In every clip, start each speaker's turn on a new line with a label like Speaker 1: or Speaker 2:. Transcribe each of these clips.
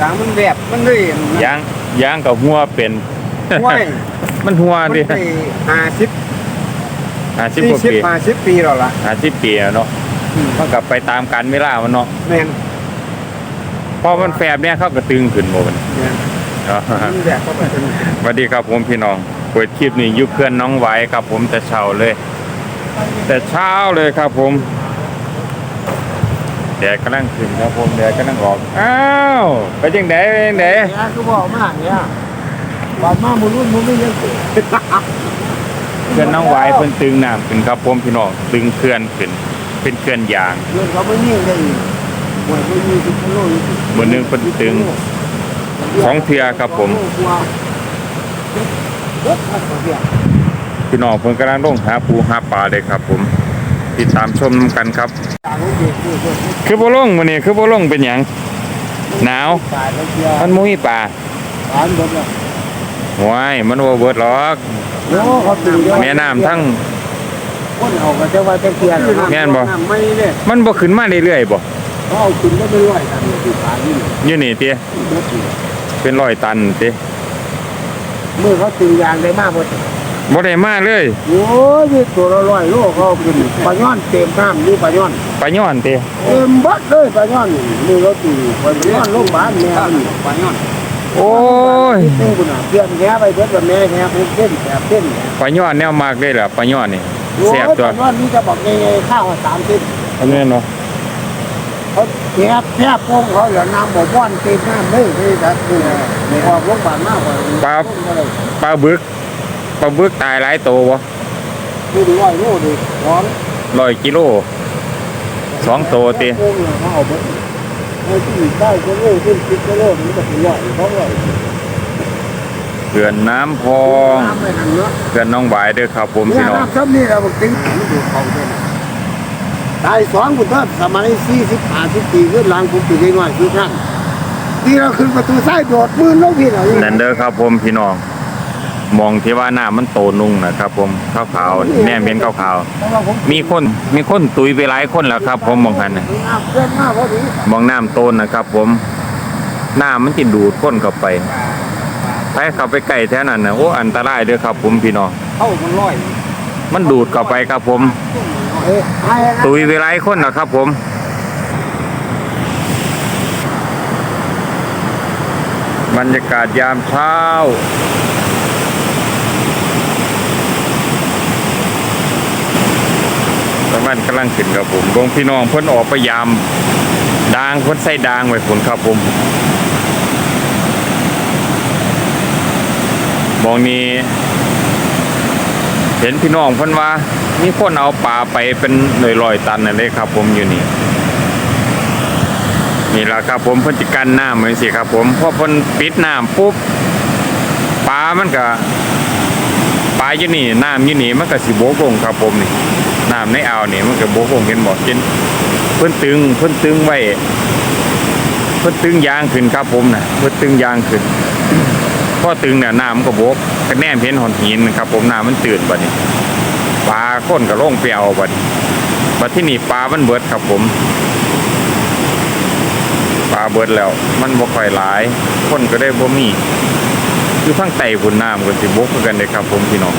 Speaker 1: ยางมันแบบมันเลย
Speaker 2: ยางยางกับหัวเป็น
Speaker 1: ห้วย
Speaker 2: มันหัว
Speaker 1: มัน
Speaker 2: ดิ
Speaker 1: ไปห้าสิบ
Speaker 2: ห้าสิบ
Speaker 1: สี่
Speaker 2: กว่า
Speaker 1: สิบ
Speaker 2: ปี
Speaker 1: ห้าสิบปีแล้วล่ะ
Speaker 2: ห้าสิบปีแล้วเนาะมันกลับไปตามกันเวลามันเนาะ
Speaker 1: แม่น
Speaker 2: พอมันแฟบเนี่ยเขาก็ตึงขึ้นหมดมัน
Speaker 1: แม่น
Speaker 2: เนาะ
Speaker 1: มันแบบก็เป็น
Speaker 2: สวัสดีครับผมพี่น้องเปิดคลิปนี้อยุคเพื่อนน้องไหวครับผมแต่เช้าเลย แต่เช้าเลยครับผม แดดกำลังขึ้นครับผมแดดกำลังออก อ้าวไปจังไดไปจังได
Speaker 1: เนี่ยคือบอกมากเนี่ยบอกมามุรุ่นมุรุ่นยังเกิด
Speaker 2: เพื่อนน้องไหวเพิ่นตึงน้ำขึ้นครับผมพี่น้องตึงเขื่อนขึ้นเป็นเขื่อนยาง
Speaker 1: เรื่องเขาไม่ยิ่งได้อีกหวยไม่มีสิบกิโลอยู่
Speaker 2: มื้อหนึ่งเพิ่นตึงสองเทื่อครับผม
Speaker 1: เด็กมาเสีย
Speaker 2: พี่น้องเพิ่นกำลังลงหาปูหาปลาเลยครับผม ติดตามชมกันครับ
Speaker 1: ต่างกันเด็กด้วยด้วย
Speaker 2: คือบ่ลงมื้อนี้คือบ่ลงเป็นหยังหนาว
Speaker 1: ตายแล้วเชีย
Speaker 2: มันบ่มีปลา
Speaker 1: หวานหมดแล้ว
Speaker 2: หวยมันบ่เบิดหรอก
Speaker 1: โอ้เขาตื่น
Speaker 2: แม่น้ำทั้ง
Speaker 1: คนเอาก็จะว่าจะเกียน
Speaker 2: แม่นบ่
Speaker 1: ไม่เนี่ย
Speaker 2: มันบ่ขึ้นมาเรื่อยๆบ่
Speaker 1: เขาเอาขึ้นก็ไม่ไหวกันที่ขาที่
Speaker 2: อยู่นี่ติ
Speaker 1: เด็กอยู่
Speaker 2: เป็นร้อยตันติ
Speaker 1: เมื่อเขาตื่นยางได้มากหมด
Speaker 2: บ่ได้มาเลย
Speaker 1: โอ้ยตัวละร้อยโลเขาเอาขึ้นปลาย้อนเต็มน้ำนี่ปลาย้อน
Speaker 2: ปลาย้อนติ
Speaker 1: เต็มบัดเลยปลาย้อนนี่เราตีปลาย้อนโรงพยาบาลแม่ปลาย้อน
Speaker 2: โอ้ย
Speaker 1: เต้นบุญอะเพื่อนแง่ไปเพื่อนกับแม่แง่เพื่อนเต้นแบบเต้นแง่
Speaker 2: ปลาย้อนแนวมากเลยล่ะปลาย้อนนี่
Speaker 1: โอ้ย
Speaker 2: แซ่บ
Speaker 1: ป
Speaker 2: ตัว
Speaker 1: ลาย้อนนี่จะบอกไงข้าวสามสิบ
Speaker 2: อันนี้เนาะ
Speaker 1: เขาแทบแทบพงเขาเหลือน้ำบ่บ้อนเต็มน้ำเลยนี่ครับนี่ในออกโรงพยาบาลมากกว่า
Speaker 2: ปลาบึก ปลาบึกตายหลายตัวบ่
Speaker 1: ดูดูร้อยโลดิร้อน
Speaker 2: ร้อยกิโลสองตัวติ
Speaker 1: พงเนี่ยเขาเอาไปไอ้ที่ได้ก็โลขึ้นสิบก็โลนี่ก็ถือว่าเขาว่า
Speaker 2: เขื่อนน้ำพอง
Speaker 1: น้ำไม่ทันเนาะ
Speaker 2: เขื่อนน้องหวายเด้อครับผม
Speaker 1: เนี่
Speaker 2: พี่
Speaker 1: ย
Speaker 2: น้อง
Speaker 1: น้ำซ้ำนี่เราบอกติ้งดูเขาด้วยนะตายสองบุตรสมัยสี่สิบห้าสิบปีขึ้นหลังผมปีน้อยคือครั้งที่เราขึ้นประตูซ้ายโดดมือลงพี่เรา
Speaker 2: นั่นเด้อครับผมพี่น้อง มองที่ว่าหน้ามันโตนุ่งนะครับ ผมขาวๆแนมเห็นขาวๆมีคนมีคนตุยไปหลายคนแล้วครับ ผมมองหันนะ
Speaker 1: น้ำเกินมากพอดี
Speaker 2: มองน้ำโตนนะครับ ผมน้ำมันจะดูดคนเข้าไปไปเข้าไปใกล้แท่นั้นนะโอ้อันตรายเด้อครับ ผมพี่น้อง
Speaker 1: เข้ามันลอย
Speaker 2: มันดูดเข้าไปครับ ผมตุยไปหลายคนนะครับ ผมบรรยากาศยามเช้า ตะวันกำลังขึ้นครับผมบงพี่น้องเพิ่นออกไปยามดางเพิ่นใส่ดางไว้ผลครับผมมองนี้ เห็นพี่น้องเพิ่นว่ามีคนเอาปลาไปเป็นหน่วยลอยตันนั่นเลยครับผมอยู่นี่นี่แหละครับผมเพิ่นจะกันน้ำเหมือนสิครับผมพอเพิ่นปิดน้ำปุ๊บปลามันก็ปลาอยู่นี่น้ำอยู่นี่มันก็สิโบกลงครับผมนี่ น้ำในอ่าวนี่มันก็โบกลงเห็นบ่เห็นเพิ่นตึงเพิ่นตึงไว้เพิ่นตึงยางขึ้นครับผมน่ะเพิ่นตึงยางขึ้นพอตึงเนี่ยน้ำมันก็โบกก็แนมเห็นหอนหินครับ ผมน้ำมันตื่นบัดนี้ปลาคนก็ลงไปเอาบัดบัดที่นี่ปลามันเบิดครับผมปลาเบิดแล้ว มันบ่ค่อยหลายคนก็ได้บ่มี คือทั้งไต่พุ่นน้ำก็สิบกกันเด้ครับผมพี่น้อง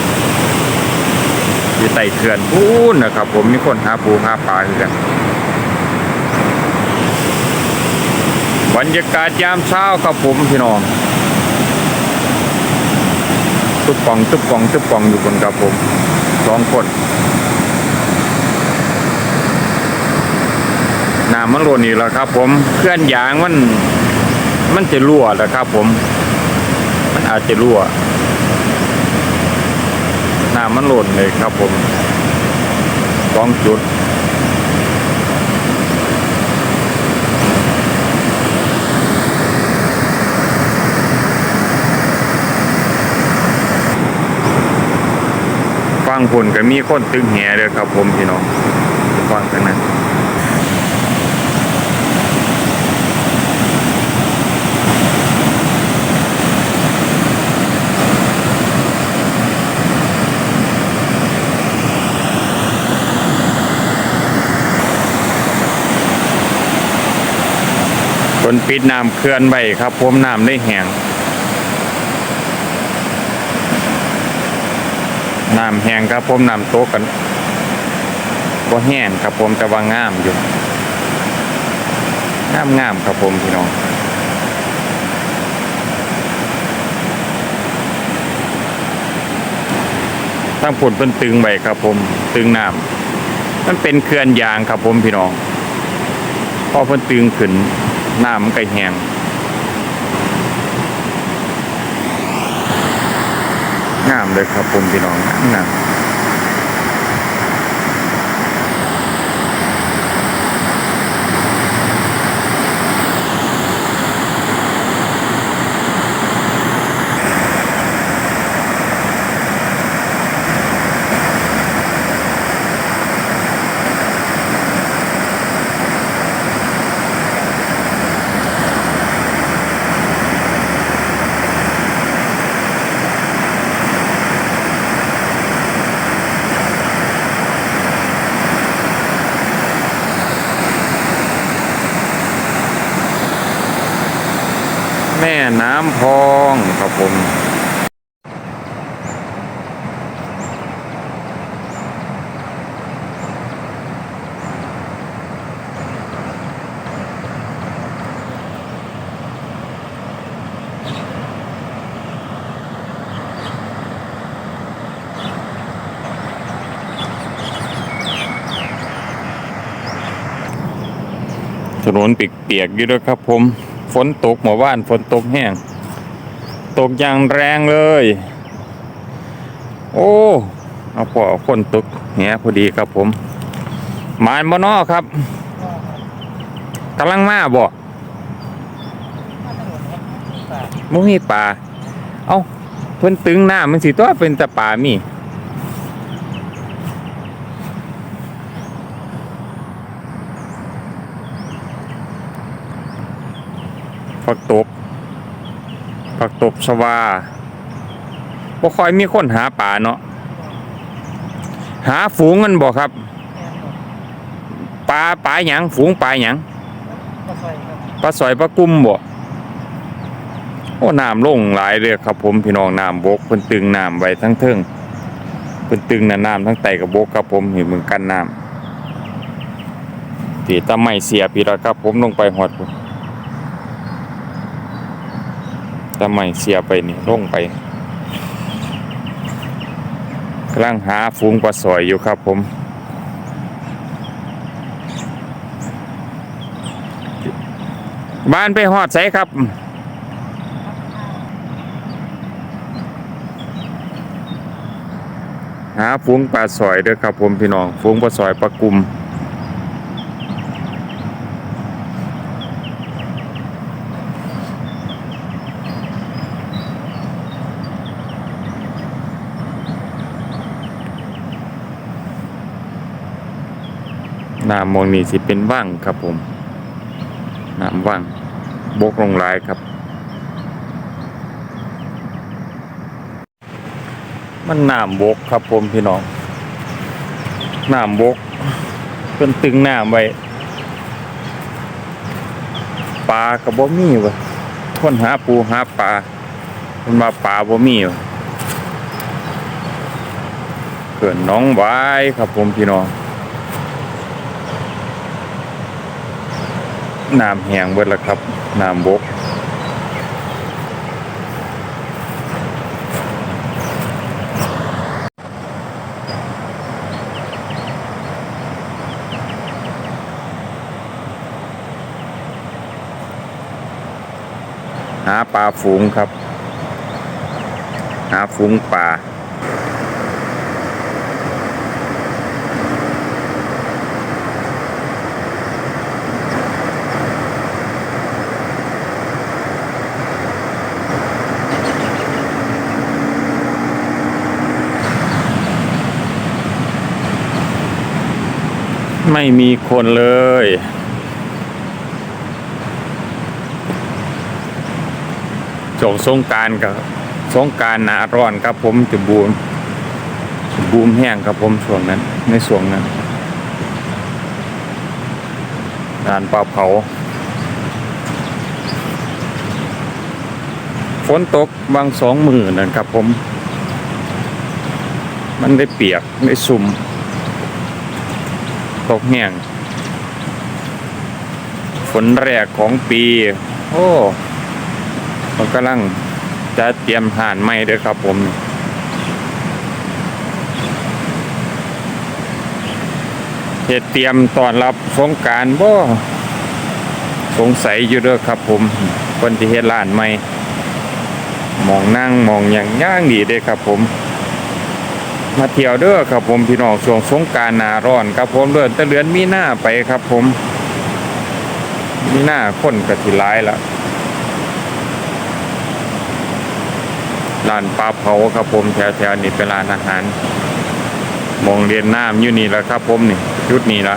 Speaker 2: อยู่ไต่เขื่อนพูนนะครับ ผมมีคนหาปูหาปลาคือกันบรรยากาศยามเช้าครับผมพี่น้องตุ๊บป่องตุ๊บป่องตุ๊บป่องอยู่บนครับผมสองคนน้ำมันหล่นอีกแล้วครับ ผมเคลื่อนยางมัน มันจะรั่วแล้วครับ ผม มันอาจจะรั่ว น้ำมันหล่นเลยครับผมสองจุดฟังผลก็มีคนตึงแหเลยครับผมพี่น้องฟังกันนั้น นนปิดน้ำเคลื่อนไว้ครับผมน้ำได้แห้งน้ำแห้งครับผมน้ำโตกกันบ่แห้งครับผมแต่ว่างามอยู่งามงามครับผมพี่น้องทั้งผลเป็นตึงไว้ครับผมตึงน้ำมันเป็นเขื่อนยางครับผมพี่น้องพอเพิ่นตึงขึ้น น้ำมันก็แห้งงามเลยครับผมพี่น้องงามำพองครับผมถนนเปียกๆอยู่ด้วยครับผม ฝนตกหมู่บ้านฝนตกแห้ง ตกอย่างแรงเลย โอ้ เอาพอฝนตกเหียพอดีครับผม หมายมอนอครับกำลังมาบ่มุมีป่า เอาเพิ่นตึงหน้ามันสิตัวเป็นแต่ป่ามีผักตบ ผักตบชวาบ่ค่อยมีคนหาป่าเนาะหาฝูงมันบ่ครับปลาปลาหยังฝูงปลาหยัง
Speaker 3: ก็ใส่ครับ
Speaker 2: ปลาสอยปลากุ้มบ่โอ้น้ำลงหลายเลยครับผมพี่น้องน้ำบกเพิ่นตึงน้ำไว้ทั้งเทิงเพิ่นตึงน่ะน้ำทั้งไตกับบกครับผมเห็นมึงกันน้ำที่ตะไม้เสียพี่ละครับผมลงไปหอด พุ่นทำไมเสียไปนี่ลงไปกำลังหาฝูงปลาสอยอยู่ครับผมบ้านไปหอดใสครับ หาฝูงปลาสอยเด้วยครับผมพี่น้องฝูงปลาสอยปลากุม น้ำมองนี่สิเป็นว่างครับผมน้ำว่างบกลงหลายครับ มันน้ำบกครับผมพี่น้องน้ำบกเป็นตึงน้ำไว้ปลากระบ่มีวะคนหาปูหาปลาคนมาปลาบ่มีวะเกินน้องไว้ครับผมพี่น้อง น้ำแห้งเบิดแล้วครับน้ำบกหาปลาฝูงครับ หาฝูงปลา ไม่มีคนเลยจงสงกรารกับสงการหนาร้อนครับผมจะบูมบูมแห้งครับผมช่วงนั้น ในช่วงนั้นงานปลาเผา ฝนตกบางสองมือนั่นครับผม มันได้เปียก ได้สุ่ม ตกแห้งฝนแรกของปี โอ้มันกำลังจะเตรียมห่านใหม่เด้อครับผมเหตุเตรียมตอนรับสงการบ่สงสัยอยู่เด้อครับผมคนที่เฮ็ดร้านใหม่มองนั่งมองอย่างย่างดีเด้อครับผม มาเที่ยวเด้อครับผมพี่น้องช่วงสงการหนาร้อนครับผมเดือนต่เดือนมีหน้าไปครับผม มีหน้าคนกระสิหลายละร้านปลาเผาครับผมแถวๆนี้เป็นร้านอาหารมองเรียนน้ำอยู่นี่แหละครับผมนี่ชุดนี้ละ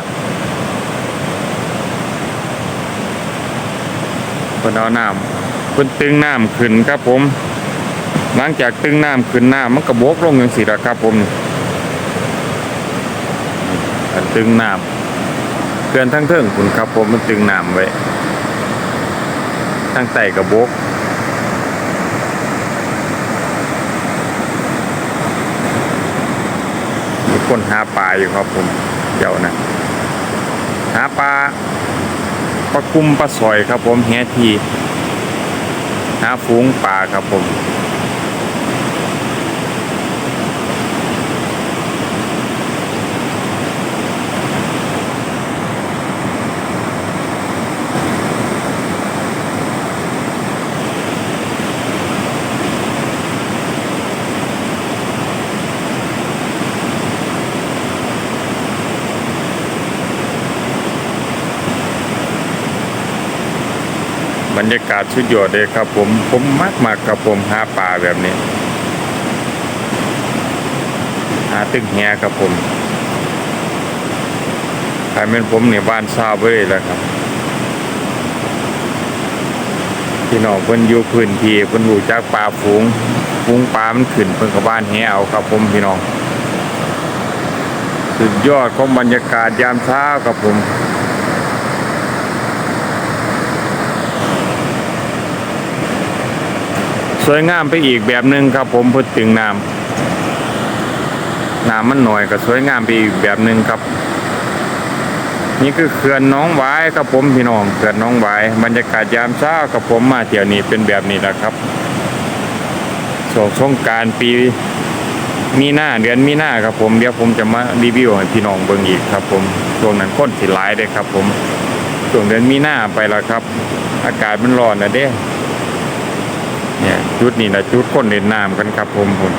Speaker 2: เพิ่นเอาน้ำเพิ่นตึงน้ำขึ้นครับผม หลังจากตึงน้ำขึ้นน้ำมันกระบกลงอย่างสิละครับผมนี่อันตึงน้ำเกินทั้งเทิงคุณครับผมมันตึงน้ำไว้ทั้งไตกระบกมีคนหาปลาอยู่ครับผมเดี๋ยวนะหาปลาปลากุมปลาสอยครับผมแฮทีหาฟูงปลาครับผม บรรยากาศสุดยอดเลยครับ ผมผมมากมากครับผมหาปลาแบบนี้ หาตึกแหครับผมใครเป็นผมเนี่ยบ้านซาเว้ยแล้วครับพี่น้องเพิ่นอยู่พื้นที่เพิ่นรู้จักปลาฝูงฝูงปลามันขึ้นเพิ่นกับบ้านแหเอาครับผมพี่น้อง สุดยอดของบรรยากาศยามเช้าครับผม สวยงามไปอีกแบบหนึ่งครับผมพูดถึงน้ำน้ำมันหน่อยก็สวยงามไปอีกแบบหนึ่งครับ นี่คือเขื่อนน้องวายครับผมพี่น้องเขื่อนน้องวายบรรยากาศยามเช้ากับผมมาเที่ยวนี้เป็นแบบนี้แหละครับช่วงสงการปีมีหน้าเดือนมีหน้าครับผมเดี๋ยวผมจะมารีวิวให้พี่น้องเบิ่งอีกครับ ผมช่วงนั้นคนสิหลายเลยครับ ผมช่วงเดือนมีหน้าไปแล้วครับ อากาศมันร้อนนะเด้ จุดนี้นะจุดคนเล่นน้ำกันครับผมผม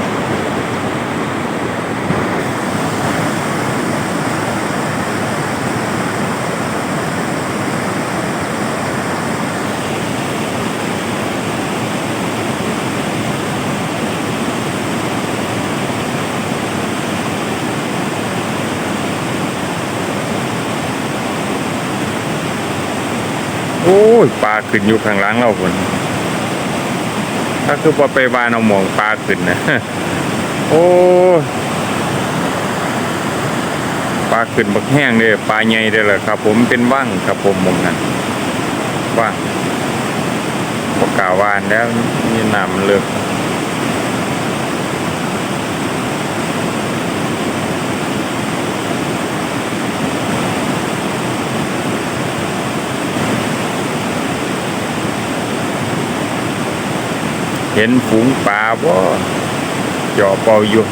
Speaker 2: โอ้ยปลาขึ้นอยู่ข้างหลังเราคน ถ้าคือพอไปวานเอาหมองปลาขึ้นนะโอ้ปลาขึ้นบักแห้งเลยปลาใหญ่เลยเหรอครับ ผมเป็นว่างครับผมมองนั้นว่างพอกาววานแล้วมีน้ำมันเลิก เห็นฝูงปลาบ่จ่อเป่าอยู่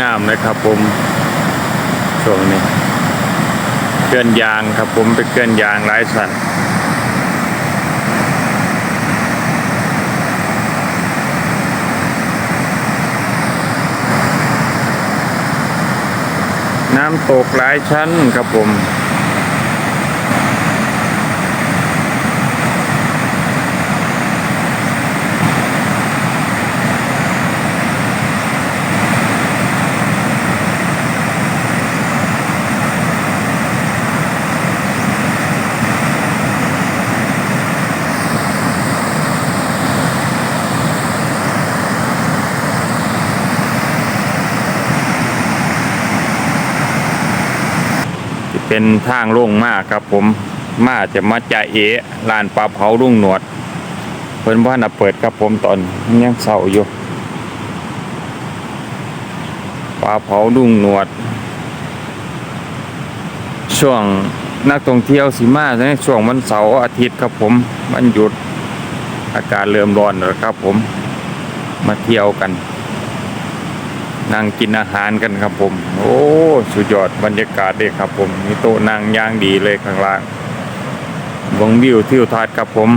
Speaker 2: งามนะครับผมช่วงนี้เกลื่อนยางครับผมไปเกลื่อนยางหลายสันน้ำตกหลายชั้นครับผม ทางลงมากครับ ผมมาจะมาจ่าเอลานปลาเผาลุงหนวด เพิ่นว่าน่ะเปิดครับผมตอนยังเศร้าอยู่ปลาเผาลุงหนวด ช่วงนักท่องเที่ยวสิมาในช่วงวันเสาร์อาทิตย์ครับผมมันหยุดอากาศเริ่มร้อนแล้วครับผมมาเที่ยวกัน นั่งกินอาหารกันครับผม โอ้สุดยอดบรรยากาศเลยครับผมมีโต๊ะนั่งย่างดีเลยข้างล่างวงวิวทิวทัศน์ครับผม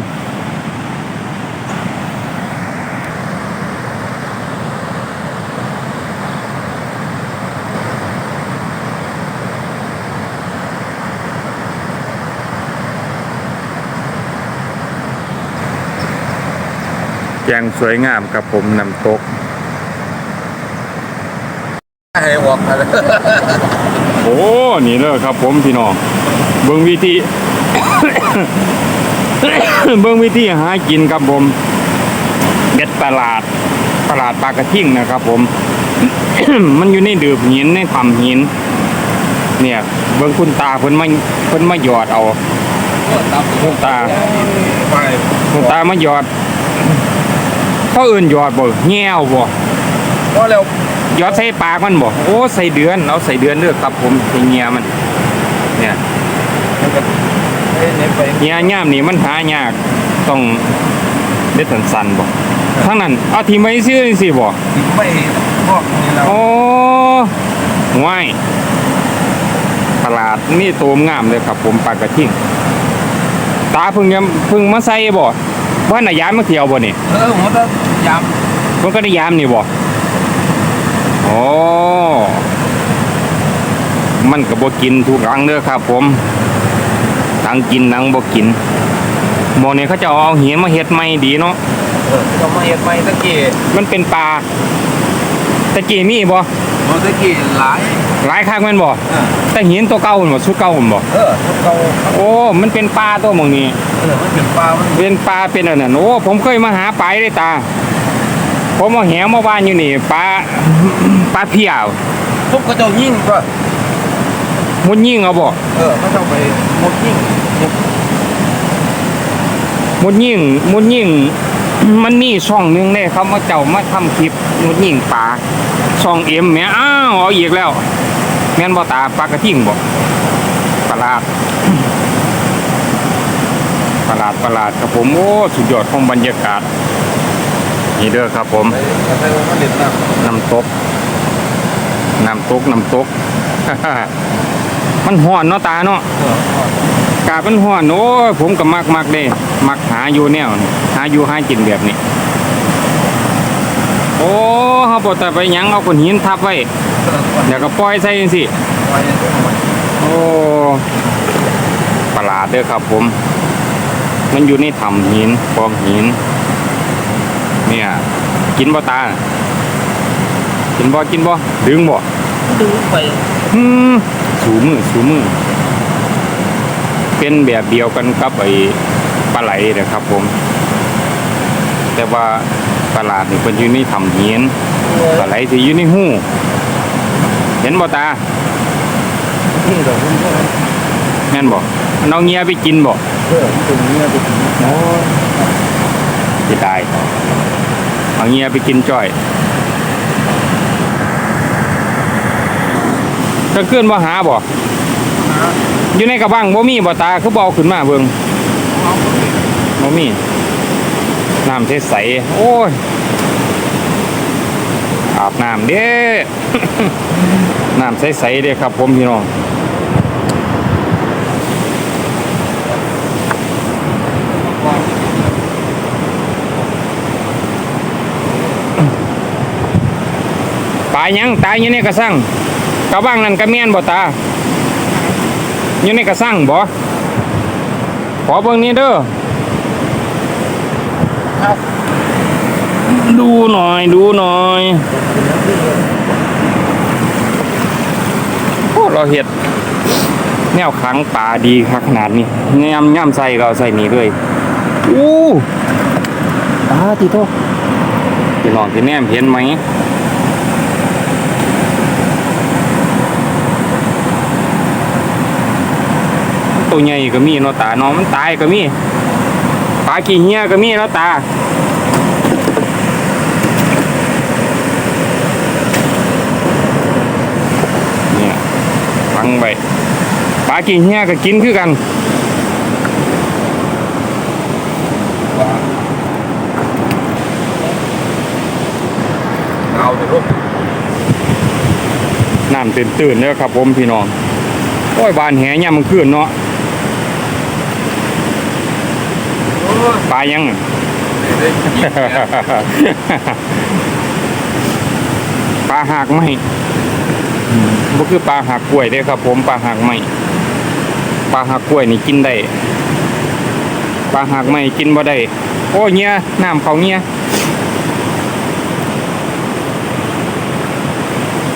Speaker 2: แจงสวยงามครับผมน้ำตก
Speaker 3: ให้ออกกันเลย
Speaker 2: โอ้นี่เลยครับผมพี่น้องเบิ่งวิธี เบิ่งวิธีหากินครับผมเบ็ดตลาดตลาดปลากระทิ่งนะครับผม มันอยู่ในดืบหินในถ้ำหิน เนี่ย เบิ่งคุณตาเพิ่นมาเพิ่นมาหยอดเอาคุณตา
Speaker 3: ไป
Speaker 2: คุณตามาหยอดเขาเอื่นหยอดบ่แง่วบ่
Speaker 3: พอแล้ว
Speaker 2: หยอดใส่ปากมันบ่โอ้ใส่เดือนเอาใส่เดือนเด้อครับผมใส่เงียมัน เนี่ย
Speaker 3: เอ้ยเนี่ยไป
Speaker 2: เงียย่ามนี่มันหายากต้องเด็ดสันๆบ่ทั้งนั้นเอาทีไว้ซื้อจังซี่บ่
Speaker 3: ไม่พอกนี่เรา
Speaker 2: โอ้ว้ายตลาดนี่โตมงามเลยครับผมปากกระทิ่งตาเพิ่งยังเพิ่งมาใส่บ่ว่าน่ะย้ายมาเที่ยวบ่นี่
Speaker 3: เออผมจะย
Speaker 2: เพิ่นก็ได้ยามนี่บ่ โอ้มันก็บ่กินทุกครั้งเด้อครับ ผมทั้งกินทั้งบ่กินหมองนี้เขาจะเอาหินมาเฮ็ดใหม่ดีเนาะำ
Speaker 3: เออเรามาเห็ดใหม่ตะกี้
Speaker 2: มันเป็นปลาตะกี้มีบ่
Speaker 3: เราตะกี้หลาย
Speaker 2: หลายครั้งแม่นบ่
Speaker 3: เออ
Speaker 2: แต่หินตัวเก่าแม่นบ่ชุดเก่าแม่นบ่
Speaker 3: เออพวกเรา
Speaker 2: โอ้มันเป็นปลาตัวหมองนี้
Speaker 3: เออมันเป็นปลามัน
Speaker 2: เป็นปลาเป็นอันนั้นโอ้ผมเคยมาหาปลาได้ตา ผมเอาแหมาบ้านอยู่นี่ปลาปลาเพียว
Speaker 3: พวกเขาเจ้ายิ่งก็
Speaker 2: มุนยิ่งเอาบ่
Speaker 3: เออเขาเจ้าไปหมดยิ่ง
Speaker 2: มุนยิ่งมุนยิ่ง มันมีช่องหนึงเนี่ยเขามาเจ้ามาทำคลิปมุนยิ่งปลาช่องเอ็มแหม่อ้าวเอาอีกแล้ว แม่นบ่ตาปลากระทิ่งบ่ประหลาด ประหลาดประหลาดครับผมโอ้สุดยอดของบรรยากาศ นี่เด้อครับผม
Speaker 3: น้ำ
Speaker 2: ตกน้ำตกน้ำตกมันห่อนเนาะตาเนาะ
Speaker 3: กา
Speaker 2: ดมันห่อนโอ้ผมก็มักมักเด้มักหาอยู่แนวนี้หาอยู่หากินแบบนี้ โอ้เฮาบ่แต่ไปยังเอาก้อนหินทับไว้
Speaker 3: เออก่อน
Speaker 2: แล้วก็ปล่อยใส่จังซี่
Speaker 3: ไปเนี่ยต้องมา
Speaker 2: โอ้ประหลาดเด้อครับผม มันอยู่ในถ้ำหินกองหิน เนี่ย กินบ่ตา กินบ่กินบ่ดึงบ่
Speaker 3: ดูไป
Speaker 2: อืมสูมือสูมือ เป็นแบบเดียวกันกับไอ้ปลาไหลนะครับผม แต่ว่าปลาหลาดนี่เป็นอยู่ในถ้ำหินปลาไหลสิอยู่ในหูเห็นบ่ตา
Speaker 3: ที่เราเพิ่งเท่านั้น
Speaker 2: แม่นบ่น้องเงียไปกินบ่
Speaker 3: เออมันเป็นเนื้อไปถึง
Speaker 2: โอ้สิตาย เอาเงียไปกินจ้อยกลางคืนบ่หาบ่อยู่ในกระบังบ่มีบ่ตาคือบ่เอาขึ้นมาเบิ่งบ่มีน้ำใสๆโอ้ยอาบน้ำเด้ น้ำใสๆเด้ครับผมพี่น้องายยังตายอยู่ในกระสังกระบ้างนั่นกระเมียนบ่ตาอยู่ในกระสังบ่ขอเบิ่งนี้เด้อดูหน่อยดูหน่อยโอ้เราเห็ดแนวขังป่าดีครับขนาดนี้ย่ำย่ำใส่ก็เอาใส่นี่เลยอู้ตาทีโตพี่น้องที่แนมเห็นไหม ตัวใหญ่ก็มีเนาะตาน้องมันตายก็มีปลาขี้เหี้ยก็มีเนาะตาเนี่ยฟังไปปลากินเฮียก็กินคือกัน
Speaker 3: เอาแต่พวก
Speaker 2: น้ำตื่นตื่นๆเลยครับผมพี่น้องโอ้ยบานแหเนี่ยามมันขึ้นเนาะ ปลายัง
Speaker 3: ได้ยินแค่
Speaker 2: ปลาหักไหมบ่คือปลาหักกล้วยเด้อครับ ผมปลาหักไหมปลาหักกล้วยนี่กินได้ปลาหักไหมกินบ่ได้โอ้ยเงี้ยน้ำเขาเงี้ย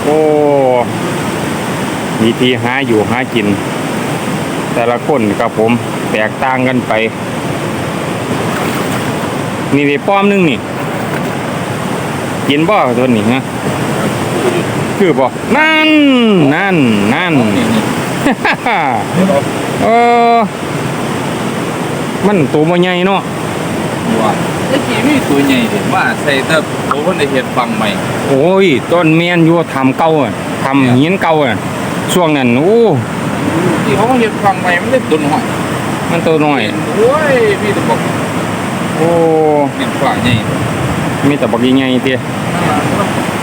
Speaker 2: โอ้วิธีหาอยู่หากิน แต่ละคนครับผมแตกต่างกันไป นี่ดิป้อมนึงนี่กินบ่ตัวนี้ฮะคือบ่นั่นนั่นนั่น
Speaker 3: นี่นี่
Speaker 2: เออมันตัวมันใหญ่เนาะ
Speaker 3: ว่าไอ้กี่มีตัวใหญ่เห็นว่าใส่เติบโอ้คนได้เห็ดฟังใหม่
Speaker 2: โอ้ยต้นเมียนอยู่ทำเก่าอะทำหินเก่าอะช่วงนั้นโอ้
Speaker 3: ที่เขาเห็ดฟังใหม่มันได้ตุนหอย
Speaker 2: มันตัวน้อย
Speaker 3: โอ้ยมีแต่บอก
Speaker 2: โอ้
Speaker 3: เป็นฝ่ายใหญ่
Speaker 2: มีแต่บักใหญ่ๆเตี้ย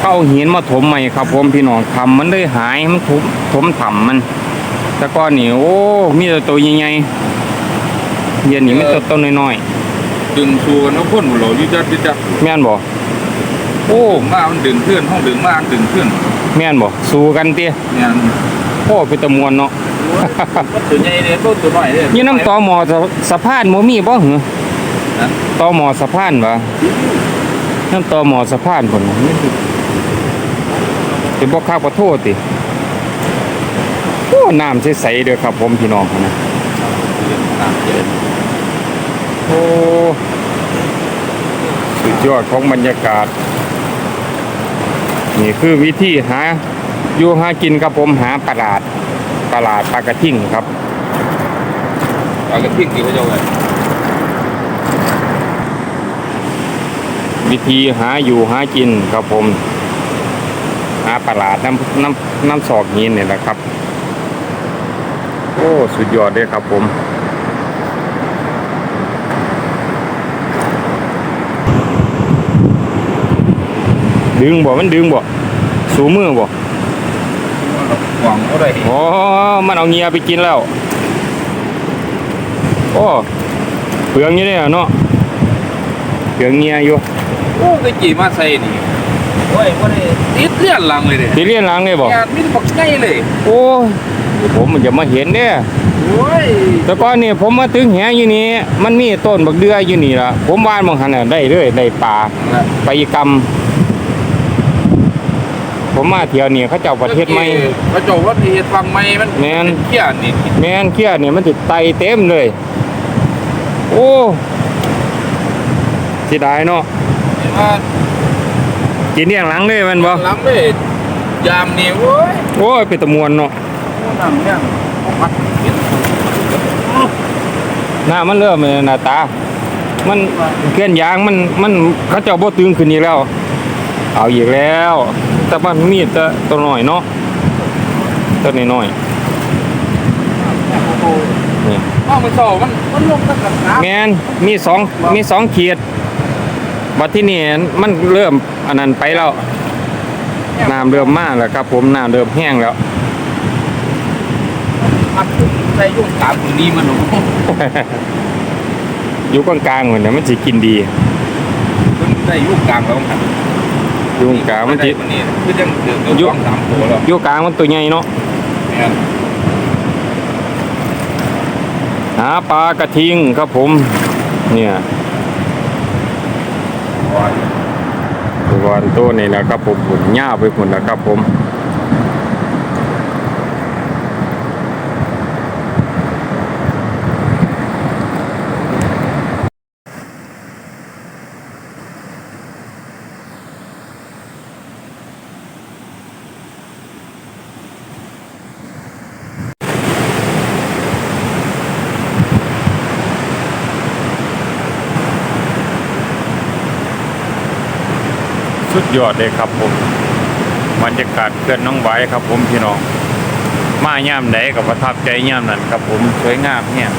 Speaker 2: เข้าหินมาถมใหม่ครับผมพี่น้องทำมันเลยหายมันถมถมถ่ำมันแต่ก่อนนี่โอ้มีแต่ตัวใหญ่ๆเย็นนี่มีแต่ต้นน้อย
Speaker 3: ดึงชูกันว่าคนเราอยู่จัดจัด
Speaker 2: ๆแม่นบ่โอ้
Speaker 3: มามันดึงเพื่อนห้องดึงมาดึงเพื่อน
Speaker 2: แม่นบ่สู้กันเตี้ย
Speaker 3: เนี่ย
Speaker 2: โอ้เป็นตะมวนเนาะ
Speaker 3: ตัวใหญ่เลยต้นตัวน้อยเลย
Speaker 2: ยี่น้ำตอหมอสะสะพานโมมีบ่เหรอ
Speaker 3: นะ
Speaker 2: ตอหมอสะพานวะน้ำตอหมอสะพานคนเป็นบ่ข้าวปะโทษติโอ้น้ำใสๆเด้อครับผมพี่น้องนะ
Speaker 3: น้ำเย็น
Speaker 2: โอ้สุดยอดของบรรยากาศ นี่คือวิธีหาอยู่หากินครับผมหาตลาดตลาดปลากระทิ่งครับ
Speaker 3: ปลากระทิ่งกี่เขาเจ้าเล
Speaker 2: วิธีหาอยู่หากินครับผม หาตลาดน้ำน้ำน้ำสอกหินเนี่ยนะครับ โอ้สุดยอดเลยครับผมดึงบ่ มันดึงบ่ สูมือบ่
Speaker 3: หวังเขาได้
Speaker 2: อ๋อมันเอาเงียไปกินแล้ว โอ้เปลืองอยู่เนี่ยเนาะเปลืองเงียอยู่
Speaker 3: โอ้กจีมาใส่นี่โอ้ยว่าได้ติดเลี่ยนหลังเลยเด้
Speaker 2: ที่เรียนหลังเลยบ่
Speaker 3: งานมีแต่บักใหญ่เลย
Speaker 2: โอ้ยผมมันจะมาเห็นเนี่ย
Speaker 3: โอ้ย
Speaker 2: แต่ก่อนนี่ผมมาถึงแหอยู่นี่มันมีต้นบักเดืออยู่นี่ล่ะผมว่านบางหันน่ะได้เลยได้ปลาไปกรรม ผมมาเที่ยวนี่เขาเจ้าประเทศใหม่
Speaker 3: พระเจ้าว่าเฮ็ดฟังใหม่มัน
Speaker 2: แม่น
Speaker 3: เขี้ยนี่
Speaker 2: แม่นเคี้ยนี่มันติดไตเต็มเลย โอ้เสิดายเนาะ
Speaker 3: ว่า
Speaker 2: กินเลี้ยงหลังเลยแมันบ่
Speaker 3: หลังเลยยามนี่โอ้ย
Speaker 2: โอ้ยเป็นตะมวนเนาะ
Speaker 3: น้ำเนี่ยมัดกิน
Speaker 2: หน้ามันเริ่มเลยหน้าตา มันเคลื่อนยางมันมันเขาเจ้าบ่ตึงขึ้นอีกแล้ว เอาอีกแล้ว แต่มันมีแต่ตัวน้อยเนาะตัวน้อยๆนี่
Speaker 3: อ้าวมันโซมันมันลงตั้งแต่น้ำ
Speaker 2: แมนมีสองมีสองขีด บัดที่นี่มันเริ่มอันนั้นไปแล้วน้ำเริ่มมากแล้วครับ ผมน้ำเริ่มแห้งแล้ว
Speaker 3: มัดใส่ยุ่งตามคนนี้มันหนู
Speaker 2: อยู่กลางๆเหมือนเนี่ยมันสิกินดี
Speaker 3: มันใส่ยุ่งกลางแล้วมัน
Speaker 2: ยุงกลางมันติด
Speaker 3: มันนี่คือจังเดือดเดือด
Speaker 2: ยุ
Speaker 3: สองสามตัวแล้ว
Speaker 2: อยู่กลางมันตัวใหญ่เนาะ
Speaker 3: แม่น
Speaker 2: หาปลากระทิงครับผม เนี่ย
Speaker 3: ว่า
Speaker 2: นตัวนี้นะครับผมหุ่นหญ้าไปหุ่นนะครับผม ยอดเลยครับผมบรรยากาศเกินน้องไว้ครับผมพี่น้อง มาย่ามไหนกับประทับใจย่ามนั้นครับผมสวยงามเนี่ย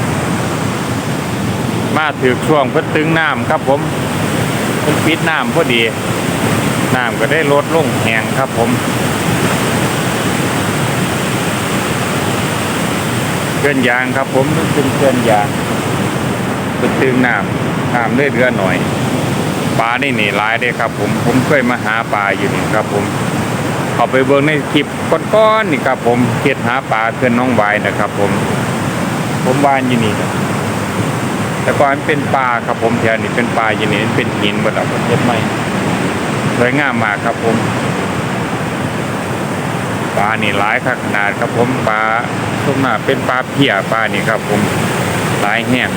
Speaker 2: มาถือช่วงเพื่อตึงน้ำครับผมเพิ่นปิดน้ำพอดีน้ำก็ได้ลดลงแหงครับผมเกินยางครับผมนึกถึงเกินยางเพิ่นตึงน้ำน้ำได้เรือหน่อย ปลานี่นี่หลายเด้ครับ ผมผมเคยมาหาปลาอยู่นี่ครับ ผมเอาไปเบิ่งในคลิปก้อนๆนี่ครับ ผมเฮ็ดหาปลาเขื่อนน้องวายนะครับ ผม ผมวานอยู่นี่แต่ก่อนเป็นปลาครับผมแถวนี้เป็นปลาอยู่นี่เป็นหินหมดแล้วผมเฮ็ดใหม่สวยงามมากครับผมปลานี่หลายขนาดครับผมปลาทุกหน้าเป็นปลาเพียปลานี่ครับ ผมหลายแห้ง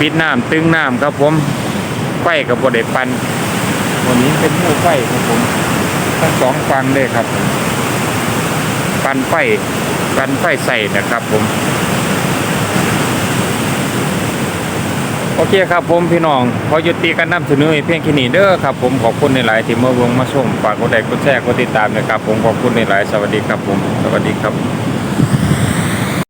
Speaker 2: ปิดน้ำตึงน้ำครับผมไฟกับบไดปันวันนี้เป็นมู่ไฟครับผมทั้งสองฟังเลยครับ ปันไฟปันไฟใส่นะครับผมโอเคครับผมพี่น้องขอยุติการนำเสนอเพียงแค่นี้เด้อครับผมขอบคุณในหลายที่เมาเวงมาชมฝากกดไลค์กดแชร์กดติดตามนะครับผมขอบคุณในหลายสวัสดีครับผมสวัสดีครับ